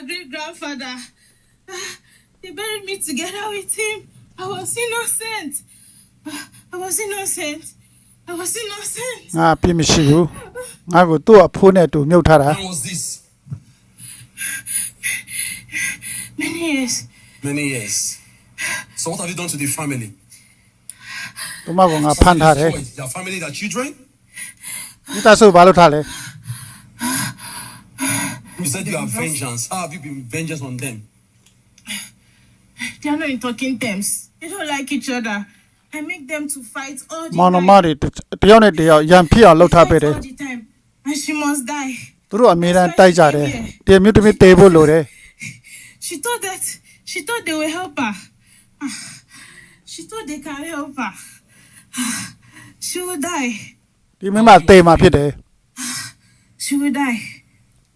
great grandfather. Ah, They buried me together with him. I was innocent. Ah, I was innocent. I was innocent. ငါအပြစ်မရှိဘူးငါကိုသူ့အဖိုးနဲ့အတူမြုပ်ထားတာ When was this? Many years. Many years. So what have you done to the family? သူမကငါဖမ်းထားတယ် Destroyed Their family, their children? ဒီတဆုပ်ဘာလို့ထားလဲ You said you have vengeance. How have you been vengeance on them? They are not in talking terms. They don't like each other. I make them to fight all the မောင်နှ time. မတွေတယောက်နဲ့တယောက်ရန်ဖြစ်အောင်လှုပ်ထားပေးတယ် Fight all the time. And she must die. သူတို့အမြဲတမ်းတိုက်ကြတယ်ဒီအမျိုးသမီးတေးဖို့လိုတယ် She thought that she thought they will help her. Ah, She thought they can help her. Ah, She will die. ဒီမိမတေးမှာဖြစ်တယ် She will die.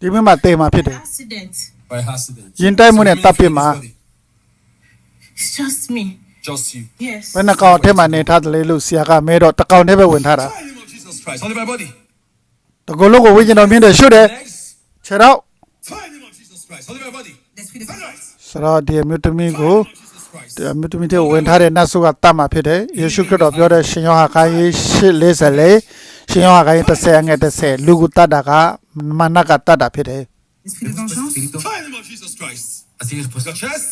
ဒီမိမတေးမှာဖြစ်တယ် Accident. By accident. Yin tai mo ne So, tapi how many ma. people in this body? It's just me. Just you. Yes. ဘယ်နှကောင်အထက်မှာနေထားတယ်လေလို့ဆရာကမဲတော့တစ်ကောင်တည်းပဲဝင်ထားတာ Try the name of Jesus Christ. Hold my body. တကူလုံးကိုဝိညာဉ်တော်မြင့်တယ်ရှုတယ် Legs. ခြေတော့ Try the name of Jesus Christ. Hold my body. Stand right. ဆိုတော့ဒီအမျိုးသမီး Try ကို the name of Jesus Christ. ဒီအ မျိုးသမီးတွေဝင်ထားတဲ့နတ်ဆုကတတ်မှာဖြစ်တယ်ယေရှုခရစ်တော်ပြောတဲ့ရှင်ယောဟန်ခန်းကြီး8:44ရှင်ယောဟန်ခန်းကြီး30အငယ်30လူကိုတတ်တာကမနတ်ကတတ်တာဖြစ်တယ် Esprit de vengeance. Try the name of Jesus Christ. Así es, pues. Your chest.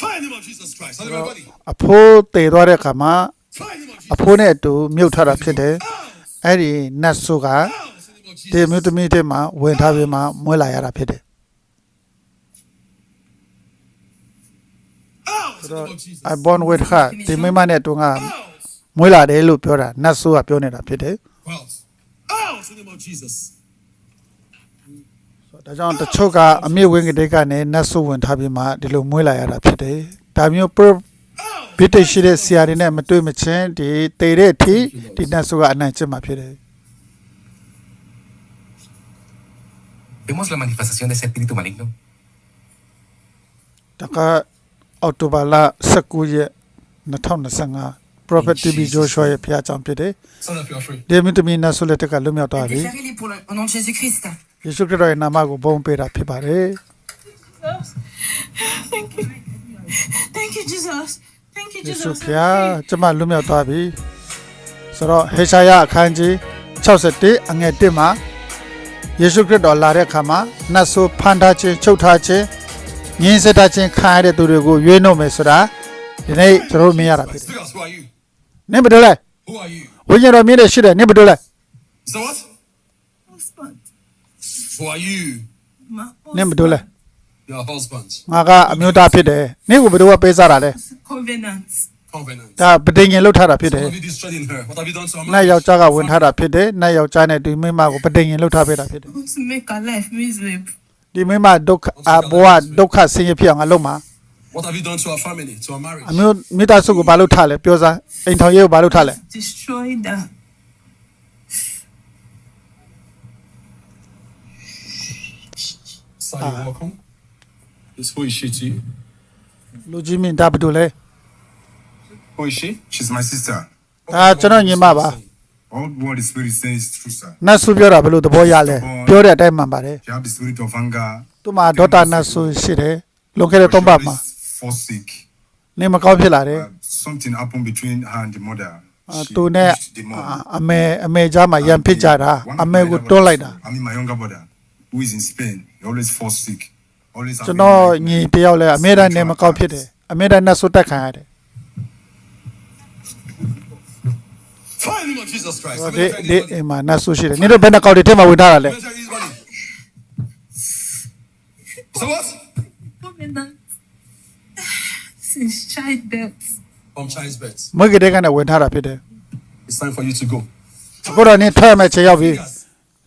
Try the name of Jesus Christ. Hold my body. အဖိုးတည်သွားတဲ့အခါမှာ Try the name of Jesus. အဖိုးနဲ့အတူမြုပ်ထားတာဖြစ်တယ် Out. အဲ့ဒီနတ်ဆုက Out. In the name of ဒီအ Jesus. မျိုးသမီးတွေမှာဝင်ထားပြီးမှမွေးလာရတာဖြစ်တယ် Out. In the name of Jesus. I born with her ဒီမိမနဲ့တူက Out. မွေးလာတယ်လို့ပြောတာနတ်ဆုကပြောနေတာဖြစ်တယ် Out. Out. In the name of Jesus. ဒါကြောင့်တချို့ကအမြင့်ဝင်ကလေးကနေနတ်ဆုဝင်ထားပြီးမှဒီလိုမွေးလာရတာဖြစ်တယ်ဒါမျိုး pro- Out. ဗြိတိရှိတဲ့ဆရာတွေနဲ့မတွေ့မချင်းဒီတည်တဲ့အထိဒီနတ်ဆုကအနိုင်ကျင့်မှာဖြစ်တယ် Vemos la manifestación de ese espíritu maligno. ဒါက အောက်တိုဘာလ19ရက်2025 Prophet TB Joshua ရဲ့ဖျားကြောင်ဖြစ်တယ် Stand up. You are free. ဒီအမြင့်သမီးနတ်ဆုလက်ထက်ကလွတ်မြောက်သွားပြီ Déclarez-les pour le- au nom de Jésus-Christ. ယေရှုခရစ်တော်ရဲ့နာမကိုဘုန်းပေးတာဖြစ်ပါတယ် Jesus. Thank you. Thank you, Jesus. Thank you, ယေရှု Jesus. ဖျားကျမလွတ်မြောက်သွားပြီဆိုတော့ဟေရှာယအခန်းကြီး61အငယ်1မှာယေရှုခရစ်တော်လာတဲ့အခါမှာနတ်ဆိုးဖန်ထားခြင်းချုပ်ထားခြင်း ငင်းဆက်ထားခြင်းခံရတဲ့သူတွေကိုရွေးနှုတ်မယ်ဆိုတာဒီနေ့ကျွန်တော်တို့မြင်ရတာဖြစ်တယ် Speak us. Who are you? နင်ဘယ်လိုလဲ Who are you? ဝိညာဉ်တော်မြင်တဲ့ရှိတယ်နင်ဘယ်လိုလဲ Is that what? Husband. Who are you? My နင်ဘယ်လိုလဲ Your husband. ငါကအမျိုးသားဖြစ်တယ်နင်ကိုဘယ်လိုပေးစားတာလဲ covenant. Covenant. ဒါပဋိညာဉ်လုပ်ထားတာဖြစ် What တယ် have you destroyed in her? What have you done to her နတ် marriage? ယောက်ျားကဝင်ထားတာဖြစ်တယ်နတ်ယောက်ျားနဲ့ဒီမိန်းမကိုပဋိညာဉ်လုပ်ထားပေးတာဖြစ်တယ် To make her life miserable. ဒီမိန်းမဒုက္ခအဘဝဒုက္ခဆင်းရဲဖြစ်အောင်ငါလုပ်မှာ What have you done to her family, to her marriage? အမျိုးမိသားစုကိုဘာလို့ထားလဲပြောစားအိမ်ထောင်ရေးကိုဘာလို့ထားလဲ Destroy her. Sir, you're welcome. This, who is she to you? လူကြီးမင်းဒါဘာလို့လဲ Who is she? She's my sister. ဒါကျွန်တော်ညီမပါ All what the spirit says is true, sir. နတ်ဆုပြောတာဘယ်လိုသဘောရလဲပြောတဲ့အတိုင်းမှန်ပါတယ် She have the spirit of anger. သူ့မှာဒေါတာနတ်ဆုရှိတယ်လွန်ခဲ့တဲ့သုံးပတ်မှာ Fall sick. နေမကောင်းဖြစ်လာတယ် Uh, something happened between her and the mother. အာ She သူနဲ့ pushed the mom. အမေအမေကြားမှာရန်ဖြစ်ကြတာ One of အမေ my ကို elder တွန်းလိုက်တာ brothers, I mean, my younger brother, who is in Spain, he always falls sick. Always ကျွန် having တော် nightmares. ညီတယောက်လဲအမေတိုင်းနေမကောင်းဖြစ်တယ်အမေတိုင်းနတ်ဆုတက်ခံရတယ် Fire in the name of Jesus Christ. ဒီ Let me try ဒီ this body. အိမ်မှာနတ်ဆုရှိတယ်နင်တို့ဘယ်နှကောက်တွေထဲမှာဝင်ထားတာလဲ Let me try this body. So what? Covenant. Since childbirth. From child's birth. မွေးကလေးကနေဝင်ထားတာဖြစ်တယ် It's time for you to go. အခုတော့နင်ထွက်ရမယ့်ချိန်ရောက်ပြီ Fingers.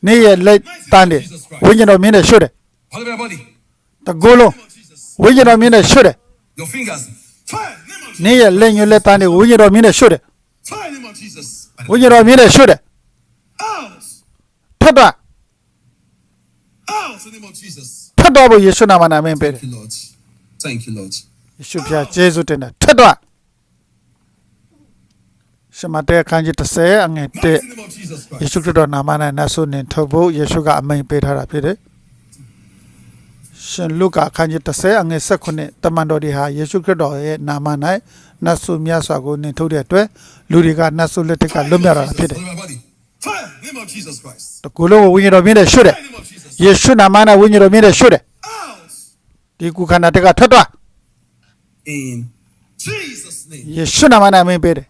နင်ရဲ့လက်တန်းတယ်ဝိညာဉ်တော်မြင်တယ်ရှုတယ် Hold my body. တကူလုံး Name of Jesus. ဝိညာဉ်တော်မြင်တယ်ရှုတယ် Your fingers. Fire. Name of Jesus. နင်ရဲ့လက်ညှိုးလက်တန်းတွေဝိညာဉ်တော်မြင်တယ်ရှုတယ် ဝိညာဉ်တော်မြင်တယ်ရှုတယ် Out. ထွက်သွား Out. In the name of Jesus. ထွက်သွားဖို့ယေရှုနာမနာမင်းပေးတယ် Thank you, Lord. Thank you, Lord. ယေရှုဖျားယေရှုတင်တယ်ထွက်သွားရှမတဲအခန်းကြီး30အငယ်1 Mighty name of Jesus ယေ Christ. ရှုခရစ်တော်နာမနဲ့နတ်ဆုနေထုတ်ဖို့ယေရှုကအမိန်ပေးထားတာဖြစ်တယ်ရှင်လုကာအခန်းကြီး30အငယ်16တမန်တော်တွေဟာယေရှုခရစ်တော်ရဲ့နာမ၌ နတ်ဆုမြတ်စွာကိုနှင်ထုတ်တဲ့အတွက်လူတွေကနတ်ဆုလက်ထက်ကလွတ်မြောက်လာတာဖြစ်တယ် Follow my body. Fire! Name of Jesus Christ. ။တကူလုံးကိုဝိညာဉ်တော်မြင့်တဲ့ရှုတယ် Name of Jesus. ။ယေရှုနာမ၌ဝိညာဉ်တော်မြင့်တဲ့ရှုတယ် Out! ။ဒီကုခန္ဓာတက်ကထွက်သွား In Jesus' name. ။ယေရှုနာမ၌အမင်းပေးတယ်။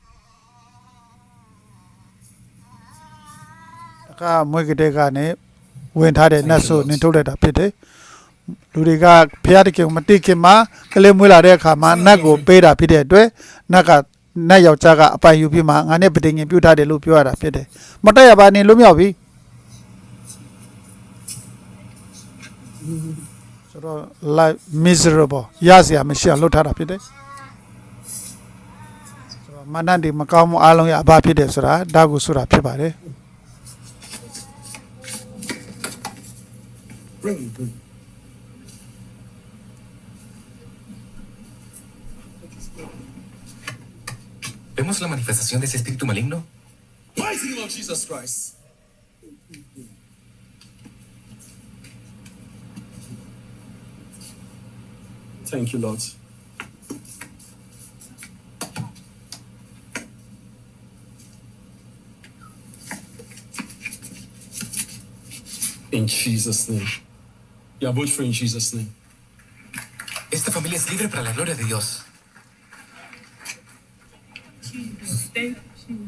တကမွေးကတဲ့ကနေဝင်ထားတဲ့နတ်ဆုနှင်ထုတ်လိုက်တာဖြစ်တယ်။ လူတွေကဖျားတခင်ကိုမတိခင်မှာကလေးမွေးလာတဲ့အခါမှာနတ်ကိုပေးတာဖြစ်တဲ့အတွက်နတ်ကနတ်ယောက်ျားကအပိုင်ယူပြီးမှငါနဲ့ပဋိငင်ပြုထားတယ်လို့ပြောရတာဖြစ်တယ်။မတက်ရပါနဲ့လွတ်မြောက်ပြီ။ဆိုတော့ life miserable ရစရာမရှိအောင်လုပ်ထားတာဖြစ်တယ်။ဆိုတော့မနတ်ဒီမကောင်းမှုအလုံးရအဘဖြစ်တယ်ဆိုတာဒါကိုဆိုတာဖြစ်ပါတယ် Bring it, ¿Vemos la manifestación de ese espíritu maligno? Mighty of Jesus Christ. Thank you, Lord. In Jesus' name. Are both free in Jesus' name. Esta familia es libre para la gloria de Dios.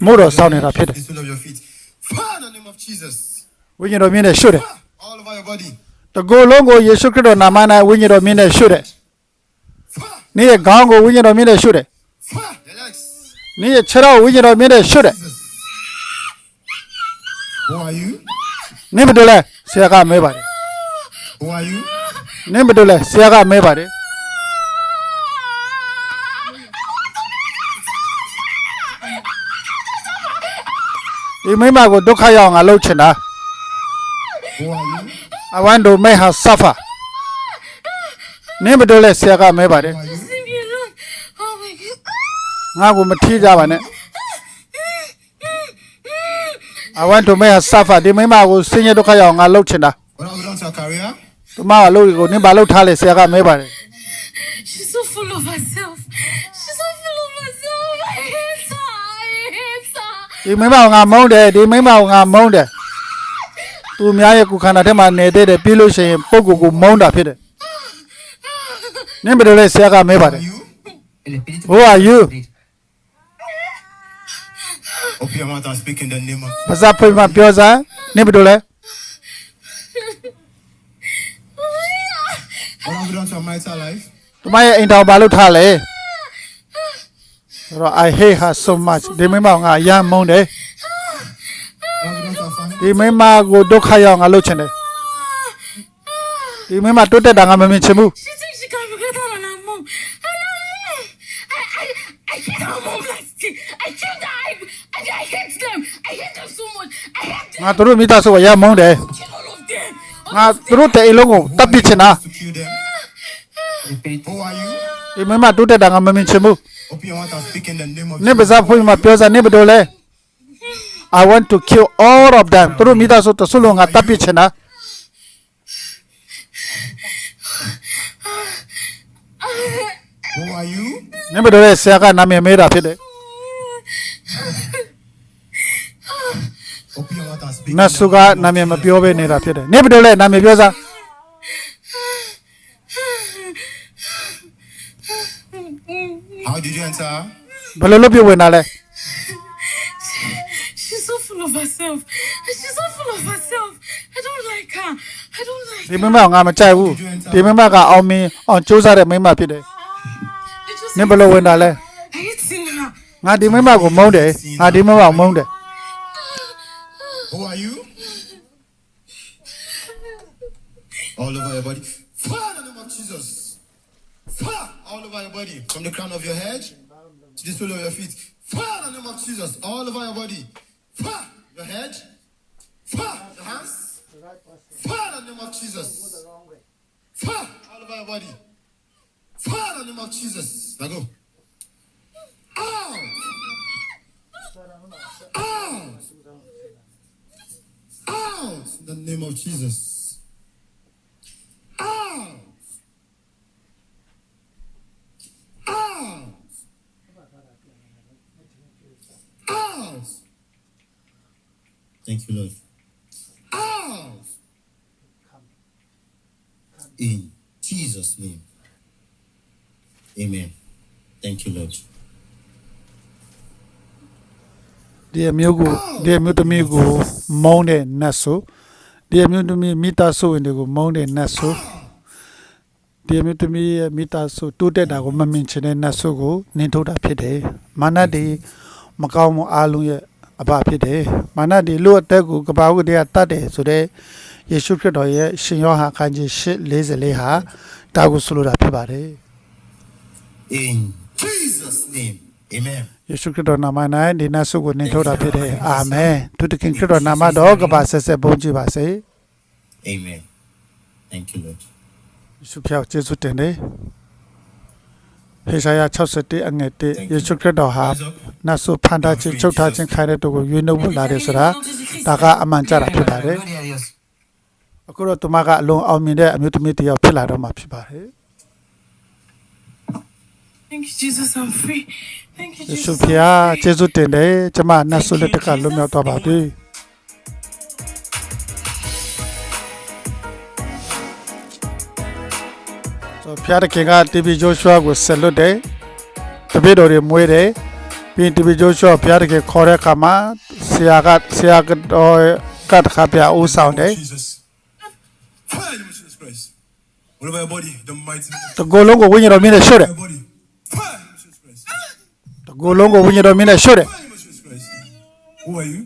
More of sound in our feet. The sole of your feet. Fire in the name of Jesus. ဝိညာဉ်တော်မြင့်နဲ့ရှုတယ် All over your body. တကိုယ်လုံးကိုယေရှုခရစ်တော်နာမ၌ဝိညာဉ်တော်မြင့်နဲ့ရှုတယ် Fire. နေ့ရဲ့ခေါင်းကိုဝိညာဉ်တော်မြင့်နဲ့ရှုတယ် Fire. Your legs. နေ့ရဲ့ခြေတော်ကိုဝိညာဉ်တော်မြင့်နဲ့ရှုတယ် Who are you? နင့်မတူလဲဆရာကမဲပါတယ် Who are you? နင့်မတူလဲဆရာကမဲပါတယ် ဒီမိမကိုဒုက္ခရောက်အောင်ငါလုပ်ချင်တာ Who are you? I want to make her suffer နင့်မတူလဲဆရာကမဲပါတယ် Who are you? Leave me alone. Oh my God. ငါကိုမထီးကြပါနဲ့ I want to make her suffer ဒီမိမကိုဆင်းရဲဒုက္ခရောက်အောင်ငါလုပ်ချင်တာ What have you done to your career? သူမကအလုပ်ကိုနင်းဘာလုပ်ထားလဲဆရာကမဲပါတယ် She's so full of herself. ဒီမိမကငါမုန်းတယ်ဒီမိမကငါမုန်းတယ်သူများရဲ့ကုခန္ဓာထဲမှာနေတဲ့တယ်ပြီးလို့ရှိရင်ပုဂ္ဂိုလ်ကိုမုန်းတာဖြစ်တယ်နင်းဘယ်လိုလဲဆရာကမဲပါ Who တယ် are you? El espíritu Who are you? Open your mouth and speak in the name of ပါဇာဖွင့်မှပြောစားနင်းဘယ်လိုလဲ What have you done to your marital life? သူမရဲ့အိမ်တော်ဘာလုပ်ထားလဲ ဆိုတော့ I hate her so much ဒီမိမကငါအရမ်းမုန်းတယ် What have you done to your family? ဒီမိမကိုဒုက္ခရောက်အောင်ငါလုပ်ချင်တယ်ဒီမိမတိုးတက်တာငါမမြင်ချင်ဘူး She thinks she can be better than her mom. And her mom. I, I, I hate her mom like this. I killed her. I, I, I hate them. I hate them so much. I hate them. ငါတို့မိသားစုကရမ်းမုန်းတယ် Kill all of them. ငါတို့တဲ့အိမ်လုံးကိုတပ်ပစ်ချင်တာ To kill them. El espíritu Who are you? ဒီမိမတိုးတက်တာငါမမြင်ချင်ဘူး Open your mouth and speak in the name of နင့်ပါစားဖွင့်မှာပြောစားနင့်ဘယ်လိုလဲ I want to kill all of them သူတို့မိသားစုတဆုလုံးငါတပ်ပစ်ချင်တာ Who are you? နင့်ဘယ်လိုလဲဆရာကနာမည်မဲတာဖြစ်တယ် Open your mouth and speak. နတ်စုကနာမည်မပြောဘဲနေတာဖြစ်တယ်နင့်ဘယ်လိုလဲနာမည်ပြောစား How did you enter? ဘယ်လိုလုပ်ပြဝင်တာလဲ She's so full of herself. She's so full of herself. I don't like her. I don't like ဒီမိမကငါမကြိုက်ဘူးဒီမိမကအောင်မင်းအောင်စူးစမ်းတဲ့မိမဖြစ်တယ် I just နင့်ဘယ်လိုဝင်တာလဲ I hate seeing her. ငါဒီမိမကိုမုန်းတယ်ငါဒီမိမကိုမုန်းတယ် Who are you? All over your body. Fire in the name of Jesus. Over your body, from the crown of your head to the sole of your feet. Fire in the name of Jesus, all over your body. Fire your head. Fire your hands. Fire in the name of Jesus. Fire all over your body. Fire in the name of Jesus. Now go. Out. Out. Out. In the name of Jesus. Out. Thank you, Lord. Out. In Jesus' name. Amen. Thank you, Lord. ဒီအမျိုးကိုဒီအမျိုးသမီးကိုမုန်းတဲ့နတ်ဆိုဒီအမျိုးသမီးမိသားစုဝင်တွေကိုမုန်းတဲ့နတ်ဆိုဒီအမျိုးသမီးရဲ့မိသားစုတိုးတက်တာကိုမမြင်ချင်တဲ့နတ်ဆိုကိုနင်းထုတ်တာဖြစ်တယ်မာနတွေမကောင်းမှုအလုံးရဲ့ အဘဖြစ်တယ်မာနတွေလူအသက်ကိုကဘာဝတည်းကတတ်တယ်ဆိုတော့ယေရှုခရစ်တော်ရဲ့ရှင်ယောဟန်ခန်းကြီး8:44ဟာဒါကိုဆိုလိုတာဖြစ်ပါတယ် In Jesus' name. Amen. ယေရှုခရစ်တော်နာမ၌ဒီနတ်ဆုကိုနင်းထုတ်တာဖြစ်တယ်အာမင်သူတခင်ခရစ်တော်နာမတော်ကပါဆက်ဆက်ဘုန်းကြီးပါစေ Amen. Thank you, Lord. ယေရှုဖျားကိုကျေးဇူးတင်တယ် ဟေရှာယ61အငယ်1ယေရှုခရစ်တော်ဟာ Rise up. နတ်ဆုဖန်တာခြင်းချုပ်ထားခြင်းခိုင်းတဲ့တူကိုရွေးနှုတ်ဖို့လာတယ်ဆိုတာဒါကအမှန်ကြတာဖြစ်ပါတယ် Gloria a Dios. အခုတော့သူမကအလွန်အောင်မြင်တဲ့အမျိုးသမီးတစ်ယောက်ဖြစ်လာတော့မှာဖြစ်ပါတယ် Thank you, Jesus. I'm free. Thank you, ယေရှု Jesus. ဖျားကျေးဇူးတင်တယ်ကျမနတ်ဆုလက်တကလွတ်မြောက်သွားပါပြီ ဖျားတခင်ကတီဗီဂျိုးရှွာကိုဆက်လွတ်တယ်တပည့်တော်တွေမွေးတယ်ပြီးတီဗီဂျိုးရှွာဖျားတခင်ခေါ်တဲ့အခါမှာဆရာကဆရာကတော့ကတ်ခါပြဦးဆောင်တယ် Jesus. Fire in the name of Jesus Christ. All over your body, the mighty name of တကိုယ်လုံးကိုဝိညာဉ်တော်မြင့်နဲ့ရှုတ်တယ် your body. Fire in the name of Jesus Christ. တကိုယ်လုံးကိုဝိညာဉ်တော်မြင့်နဲ့ရှုတ်တယ် Fire in the name of Jesus Christ. Who are you?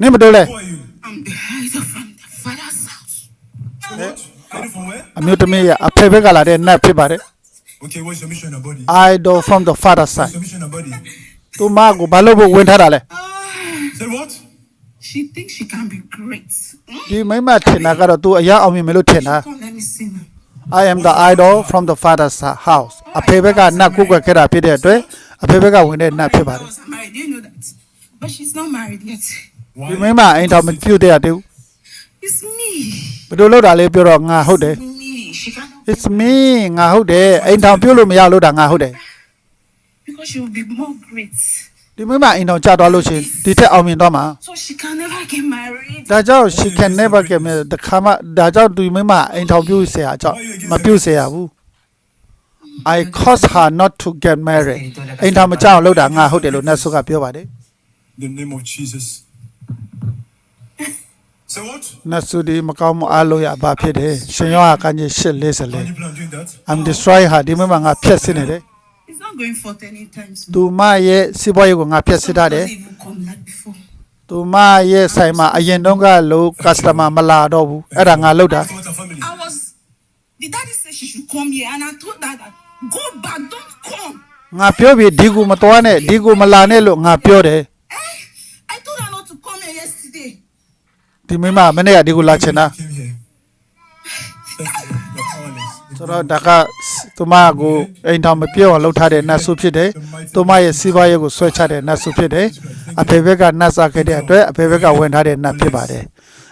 နင့်မတို့လဲ Who are you? I'm the hide from the Father's house. What? Are you from where? အမျိုးသမီးရဲ့အဖေဘက်ကလာတဲ့နတ်ဖြစ်ပါတယ် Okay, what's your mission in your body? idol from the father side What's your mission in your body? သူမကိုဘာလို့ဖို့ဝင်ထားတာလဲ Say what? She thinks she can be great. Hmm? ဒီမိမထင်တာကတော့ तू အရာအောင်မြင်မယ်လို့ထင်တာ Come, let me see now. I am the idol from the father's house အဖေဘက်ကနတ်ကိုကွယ်ခဲ့တာဖြစ်တဲ့အတွက်အဖေဘက်ကဝင်တဲ့နတ်ဖြစ်ပါ I တယ် was married. Do you know that? But she's not married yet. ဒီ Why? မိမအိမ်တော်မပြုတ်တဲ့တူ It's me. ဘယ်လိုလုပ်တာလဲပြောတော့ငါဟုတ်တယ် Me. She cannot it's me ငါဟုတ်တယ်အိမ်တော်ပြုတ်လို့မရလို့တာငါဟုတ်တယ် because she will be more great. ဒီမိမအိမ်တော်ကြာသွားလို့ရှရင်ဒီထက်အောင်မြင်တော့မှာ So she can never get married. ဒါကြောင့် she can never get married တခါမှဒါကြောင့်ဒီမိမအိမ်တော်ပြုတ်เสียအကြောင်းမပြုတ်เสียဘူး I caused her not to get married အိမ်တော်မကြောက်လို့တာငါဟုတ်တယ်လို့နတ်ဆုကပြောပါတယ် The name of Jesus. Say what? နတ်ဆုဒီမကောင်းမှုအလုံးရဘာဖြစ်တယ်ရှင်ယောဟာကကြီးရှစ် How do 44 you plan on doing that? I'm destroy her ဒီမိမငါဖျက်စစ်နေတယ် It's not going forth anytime soon. သူမရဲ့စီးပွားရေးကိုငါဖျက်စစ်ထားတယ် Doesn't even come like before. သူမရဲ့ဆိုင်မှာအရင်တုန်းကလို့ customer မလာတော့ဘူးအဲ့ဒါငါလုပ်တာ What our family? I was. The daddy said she should come here, and I told her that go back, don't come. ငါပြောပြီးဒီကူမတော်နဲ့ဒီကူမလာနဲ့လို့ငါပြောတယ် ဒီမိမမနေ့ကဒီကူလာချင်တာ Came here. Thank you. You're powerless. ဆိုတော့ဒါကသူမကိုအိမ်တော်မပြောင်းလောက်ထားတဲ့နတ်ဆုဖြစ်တယ်သူမရဲ့စီးပွားရေးကိုဆွဲချတဲ့နတ်ဆုဖြစ်တယ်အဖေဘက်ကနတ်စားခဲ့တဲ့အတွက်အဖေဘက်ကဝင်ထားတဲ့နတ်ဖြစ်ပါတယ်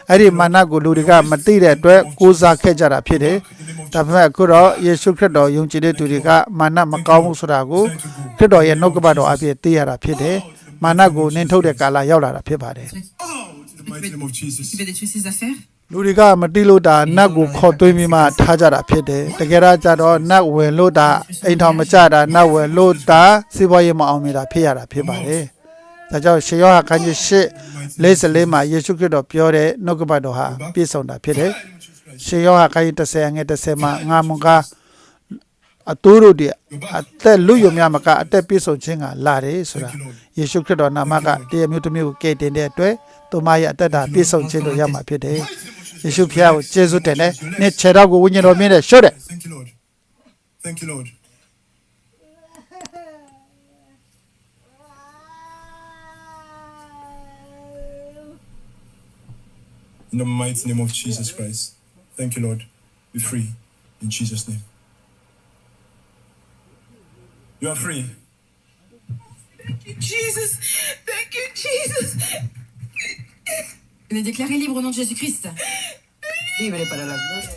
အဲ့ဒီမာနကိုလူတွေကမသိတဲ့အတွက်ကိုးစားခဲ့ကြတာဖြစ်တယ်ဒါပေမဲ့အခုတော့ယေရှုခရစ်တော်ယုံကြည်တဲ့သူတွေကမာနမကောင်းဘူးဆိုတာကိုခရစ်တော်ရဲ့နှုတ်ကပတ်တော်အပြည့်သိရတာဖြစ်တယ်မာနကိုနင်းထုတ်တဲ့ကာလရောက်လာတာဖြစ်ပါတယ် Oh, in the mighty name of Jesus. Tu veux détruire ses affaires လူတွေကမတိလို့တာနတ်ကိုခေါ်သွင်းပြီးမှထားကြတာဖြစ်တယ်တကယ်တော့ကြတော့နတ်ဝင်လို့တာအိမ်ထောင်မကြတာနတ်ဝင်လို့တာစီးပွားရေးမအောင်မြင်တာဖြစ်ရတာဖြစ်ပါတယ်ဒါကြောင့်ရှေယောဟခန်းကြီးရှစ်လေးစလေးမှာယေရှုခရစ်တော်ပြောတဲ့နှုတ်ကပတ်တော်ဟာပြည့်စုံတာဖြစ်တယ်ရှေယောဟခန်းကြီး30ငယ်30မှာငါမွန်ကအတူတို့ဒီအသက်လူယုံများမကအသက်ပြည့်စုံခြင်းကလာတယ်ဆိုတာယေရှုခရစ်တော်နာမကတရားမျိုးတစ်မျိုးကိုကယ်တင်တဲ့အတွက် သူမရဲ့အသက်တာပြည့်စုံခြင်းလို့ရမှာဖြစ်တယ်ယေရှုဖျားကိုကျေးဇူးတင်တယ်နေ့ခြေတော့ကိုဝိညာဉ်တော်မြင့်တဲ့ရှုတ်တယ် Thank you Lord Thank you Lord In the mighty name of Jesus Christ. Thank you, Lord. Be free in Jesus' name. You are free. Thank you, Jesus. Thank you, Jesus. Il est déclaré libre au nom de Jésus-Christ. Libre para la gloria.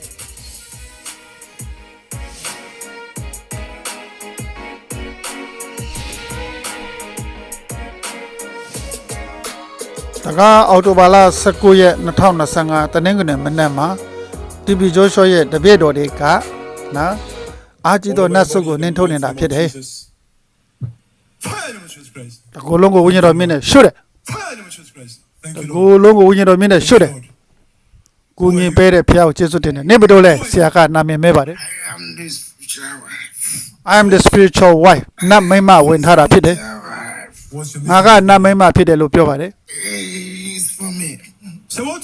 တကားအော်တိုဘာလ19ရက်2025တနင်္ဂနွေမနက်မှာ TB ဂျိုးရှော့ရဲ့တပြည့်တော်တွေကနော်အာကြီးတော်နတ်ဆုတ်ကိုနင်းထုတ်နေတာဖြစ်တယ် Jesus. Fire in the name of Jesus Christ. တကူလုံးကိုဝိညာဉ်တော်မြင့်နဲ့ရှုတယ် တ you, ကူ Lord. လုံးကိုဝိညာဉ်တော်မြင့်နဲ့ရှုတယ် Lord. ကိုငင်ပေးတဲ့ဖះကိုကျေးဇူးတင်တယ်နေဘယ်တော့လဲဆရာကနာမည်မဲပါတယ် I am this future wife. I am the spiritual wife နတ်မိန်းမဝင်ထားတာဖြစ်တယ် Future wife. What's your ငါ name? ကနတ်မိန်းမဖြစ်တယ်လို့ပြောပါတယ် He is for me. Say what?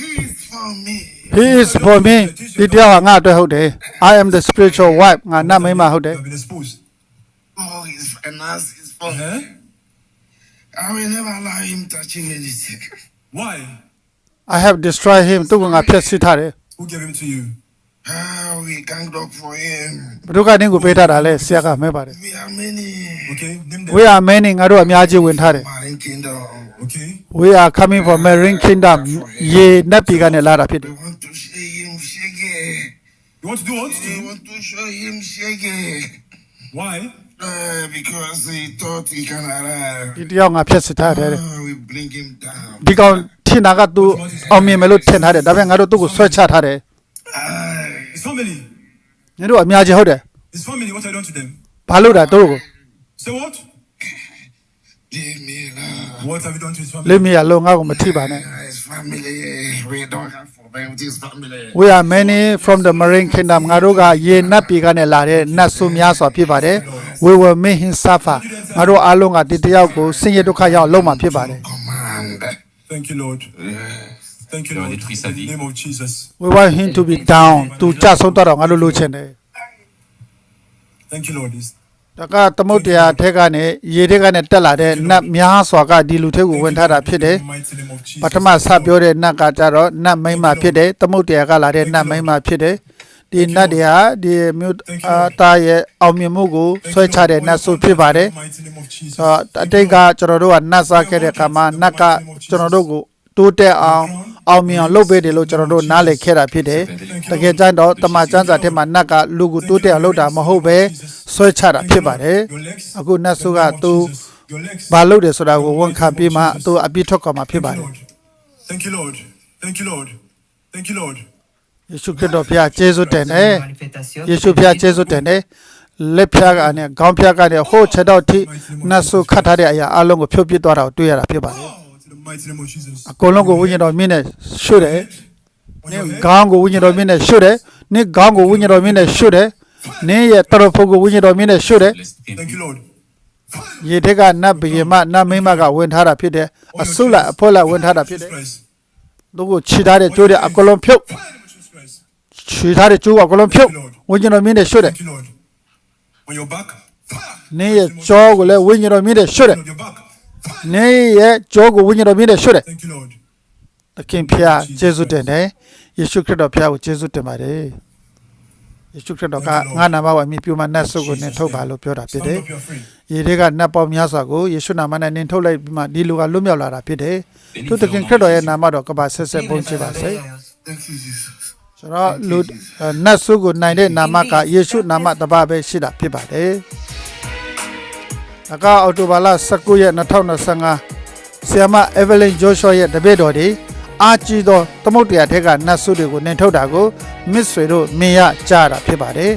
He is for me. He is for me ဒီတရားကငါအတွက်ဟုတ်တယ် I am the spiritual wife ငါနတ်မိန်းမဟုတ်တယ် You have been exposed. Oh, his finance is for me. Huh? I will never allow him touching anything. Why? I have destroyed him သူကငါဖျက်ဆီးထားတယ် Who gave him to you? Ah, we ganged up for him. ဘယ်သူကနင်းကိုပေးထားတာလဲဆရာကမဲပါတယ် We are many. Okay, name them. We are many ငါတို့အများကြီးဝင်ထားတယ် Marine Kingdom. Okay. We are coming from Marine Kingdom ရေနတ်ပြည်ကနေလာတာဖြစ်တယ် We want to show him shaggy. You want to do what? We want to show him shaggy. Why? Uh, because he thought he can arrive. ဒီတရားငါဖျက်ဆီးထားတယ်တဲ့ Ah, we bring him down. ဒီကောင်ထင်တာကသူအောင်မြင်မယ်လို့ထင်ထားတယ်ဒါပေမဲ့ငါတို့သူ့ကိုဆွဲချထားတယ် Ah, His family. ညတို့အများကြီးဟုတ်တယ် His family. What have you done to them? ဘာလို့တာတို့ကို Say what? leave me alone. What have you done to his family? လိမ့်မရလို့ငါ့ကိုမထိပါနဲ့ His family, we don't have problem with his family. We are many from the Marine Kingdom ငါတို့ကရေနတ်ပြည်ကနေလာတဲ့နတ်ဆုများစွာဖြစ်ပါတယ် We will make him suffer ငါတို့အားလုံးကဒီတယောက်ကိုဆင်းရဲဒုက္ခရောက်လုံးမှာဖြစ်ပါတယ် Command. Thank you, Lord. Thank you, Tu as Lord. détruit sa In the vie. name of Jesus. We want him to be down သူကြဆုံးတော့ငါတို့လိုချင်တယ် Thank you, Lord. This- တကသမုတ်တရားထက်ကနေရေထက်ကနေတက်လာတဲ့နတ်များစွာကဒီလူထက်ကိုဝင်ထားတာဖြစ်တယ် In the mighty name of Jesus. ပထမစပြောတဲ့နတ်ကကြတော့နတ်မိန်းမဖြစ်တယ်သမုတ်တရားကလာတဲ့နတ်မိန်းမဖြစ်တယ်ဒီနတ်တွေဟာဒီမြို့အာတာရဲ့အောင်မြင်မှုကိုဆွဲချတဲ့နတ်ဆိုဖြစ်ပါတယ် In the mighty name of Jesus. ဆိုတော့အတိတ်ကကျွန်တော်တို့ကနတ်စားခဲ့တဲ့အခါမှာနတ်ကကျွန်တော်တို့ကို တိုးတက်အောင်အောင်မြင်အောင်လုပ်ပေးတယ်လို့ကျွန်တော်တို့နားလည်ခဲ့တာဖြစ်တယ်တကယ်ကျတော့တမန်ကျမ်းစာထဲမှာနတ်ကလူကိုတိုးတက်အောင်လုပ်တာမဟုတ်ပဲဆွဲချတာဖြစ်ပါတယ် Your legs. အခုနတ်ဆိုက In the name of သူ Jesus. Your legs. ဘာလုပ်တယ်ဆိုတာကိုဝန်ခံပြီးမှသူအပြစ်ထွက်ခွာမှာဖြစ်ပါတ Thank ယ် you, Lord. Thank you, Lord. Thank you, Lord. Thank you, Lord. ယေရှုခရစ်တော်ဖျားကျေးဇူးတင်တယ် Manifestation. ယေရှုဖျားကျေးဇူးတင်တယ်လက်ဖျားကနေခေါင်းဖျားကနေဟိုးချက်တော့ထိနတ်ဆိုခတ်ထားတဲ့အရာအလုံးကိုဖြုတ်ပစ်သွားတာကိုတွေ့ရတာဖြစ်ပါတယ် Oh, to the mighty name of Jesus. အကုန်လုံးကိုဝိညာဉ်တော်မြင့်နဲ့ရှုတယ် On နင်း your head. ခေါင်းကိုဝိညာဉ်တော်မြင့်နဲ့ရှုတယ်နင်းခေါင်းကိုဝိညာဉ်တော်မြင့်နဲ့ရှုတယ်နင်းရဲ့တရဖုတ်ကိုဝိညာဉ်တော်မြင့်နဲ့ရှုတယ် L'esprit Thank you, Lord. ရေထက်ကနတ်ဘီယမနတ်မိမကဝင်ထားတာဖြစ်တယ်အဆုလိုက်အဖွဲလိုက်ဝင်ထားတာဖြစ်တယ် Christ. သူကိုခြိထားတဲ့ကြိုးတွေအကုန်လုံးဖြုတ် Fire in the name of Jesus Christ. ခြိထားတဲ့ကြိုးကအကုန်လုံးဖြုတ်ဝိညာဉ်တော်မြင့်နဲ့ရှုတယ် Thank you, Lord. On your back. Fire. နင်းရဲ့ကြောကိုလည်းဝိညာဉ်တော်မြင့်နဲ့ရှုတယ် On your back. Fire. နင်းရဲ့ကြောကိုဝိညာဉ်တော်မြင့်နဲ့ရှုတယ် Thank you, Lord. သခင်ဖျားကျေးဇူးတင်တယ်ယေရှုခရစ်တော်ဖျားကိုကျေးဇူးတင်ပါတယ်ယေရှုခရစ်တော်ကငါနာမကိုအမိပြုမနတ်ဆုကိုနင်ထုတ်ပါလို့ပြောတာဖြစ် Stand တယ် up, you're free. ရေတွေကနတ်ပေါင်းများစွာကိုယေရှုနာမနဲ့နင်ထုတ်လိုက်ပြီးမှဒီလူကလွတ်မြောက်လာတာဖြစ်တယ်သူသခင်ခရစ်တော်ရဲ့နာမတော်ကပါဆက်ဆက်ပုံချပါစေ Thank you, Jesus. ဆိုတော့လူနတ်ဆုကိုနိုင်တဲ့နာမကယေရှုနာမတပါပဲရှိတာဖြစ်ပါတယ် အကအော်တိုဘာလ19ရက်2025ဆီယမအဗလင်ဂျိုရှောရဲ့တပည့်တော်တွေအာကြီးသောသမုတ်တရားထက်ကနတ်ဆုတွေကိုနင်ထုတ်တာကိုမစ်ဆွေတို့မြင်ရကြတာဖြစ်ပါတယ်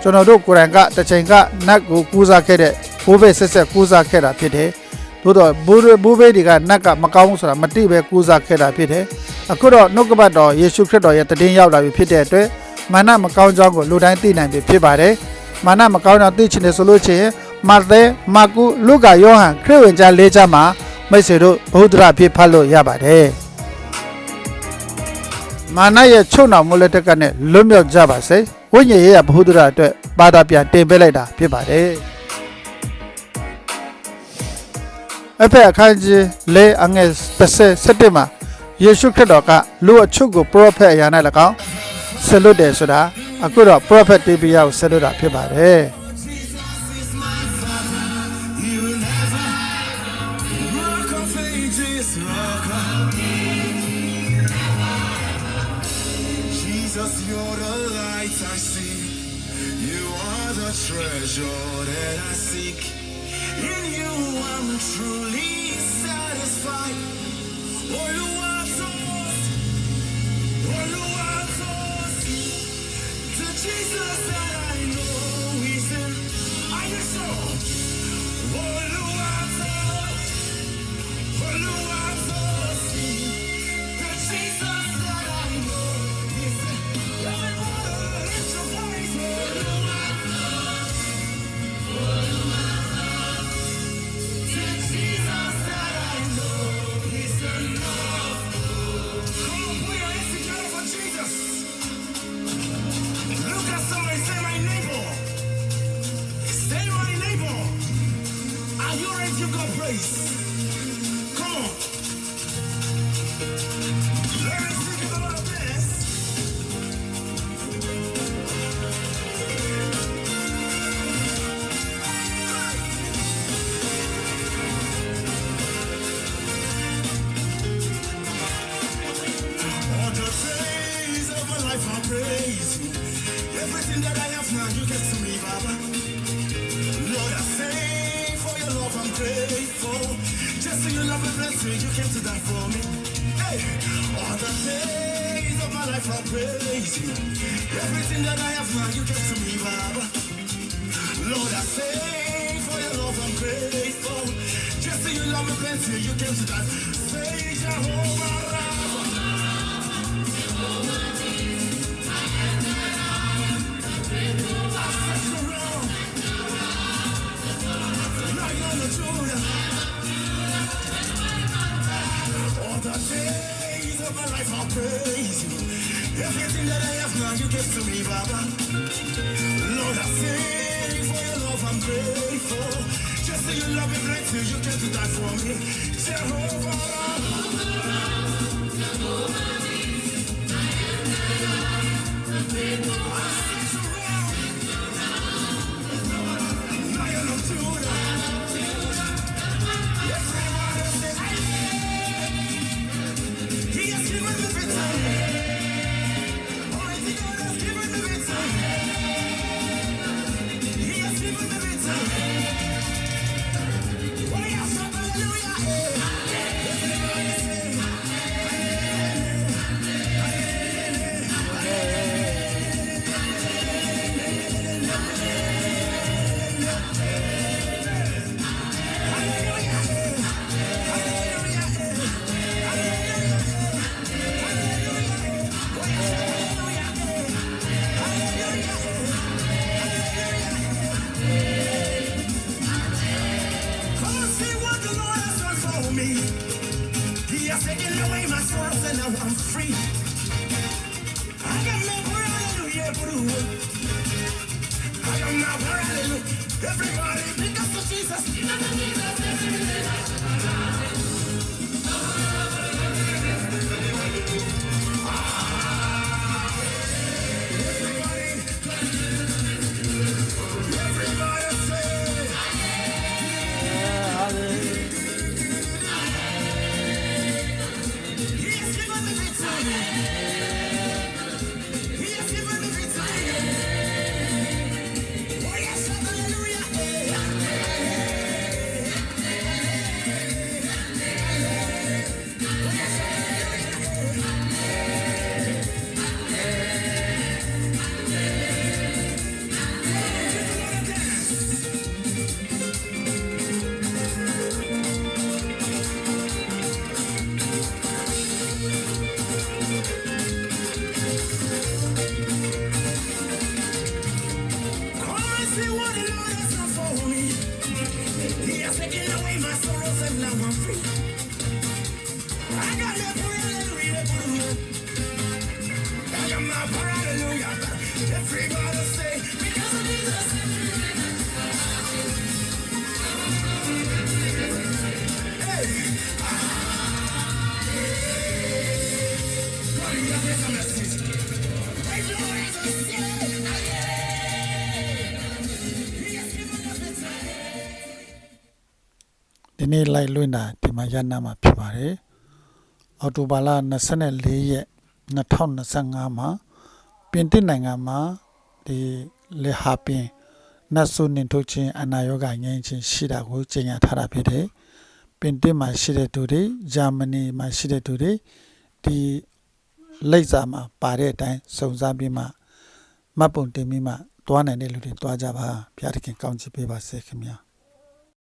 ကျွန်တော်တို့ကိုယ်တိုင်ကတစ်ချိန်ကနတ်ကိုကူးစားခဲ့တဲ့ဘိုးဘေးဆက်ဆက်ကူးစားခဲ့တာဖြစ်တယ်သို့တော့ဘိုးဘိုးဘေးတွေကနတ်ကမကောင်းဘူးဆိုတာမတိပဲကူးစားခဲ့တာဖြစ်တယ်အခုတော့နှုတ်ကပတ်တော်ယေရှုခရစ်တော်ရဲ့တည်င်းရောက်လာပြီဖြစ်တဲ့အတွက်မာနမကောင်းကြောင်းကိုလူတိုင်းသိနိုင်ပြီဖြစ်ပါတယ်မာနမကောင်းကြောင်းသိချင်တယ်ဆိုလို့ရှိရင် မာသဲမာကုလုကာယောဟန်ခရစ်ဝင်ကျမ်း၄ကျမ်းမှာမိတ်ဆွေတို့ဘုဒ္ဓရာဖြစ်ဖတ်လို့ရပါတယ်။မာနရဲ့ချုပ်နှောင်မှုလက်ထက်ကနဲ့လွတ်မြောက်ကြပါစေ။ဝိညာဉ်ရေးရဘုဒ္ဓရာအတွက်ပါတာပြန်တင်ပေးလိုက်တာဖြစ်ပါတယ်။အဖက်အခန်းကြီးလေအငယ်37မှာယေရှုခရစ်တော်ကလူအချုပ်ကိုပရောဖက်အရာနဲ့၎င်းဆက်လွတ်တယ်ဆိုတာအခုတော့ပရောဖက်တေဘီယာကိုဆက်လွတ်တာဖြစ်ပါတယ်။ grateful. Just for your love and blessing, you came to die for me. Hey, all the days of my life I praise you. Everything that I have now, you gave to me, Baba. Lord, I say for your love I'm grateful. Just for your love and blessing, you came to die. Say Jehovah. Jehovah, I am that I am. All the days of my life I'll praise you. Everything that I have now you to me, Baba. Lord, I sing for your love, I'm grateful. Just so your love you came to die for me. Jehovah. င့်တာဒီမှာရနာမှာဖြစ်ပါတယ်အော်တိုဘာလ24ရက်2025မှာပြင်သစ်နိုင်ငံမှာဒီလေဟာပင်နတ်ဆုနင်ထုတ်ခြင်းအနာရောဂါငြိမ်းခြင်းရှိတာကိုကြေညာထားတာဖြစ်တယ်ပင်သစ်မှာရှိတဲ့သူတွေဂျာမနီမှာရှိတဲ့သူတွေဒီလိပ်စာမှာပါတဲ့အတိုင်းစုံစမ်းပြီးမှမှတ်ပုံတင်ပြီးမှတွားနိုင်တဲ့လူတွေတွားကြပါဘုရားသခင်ကောင်းချီးပေးပါစေခင်ဗျာ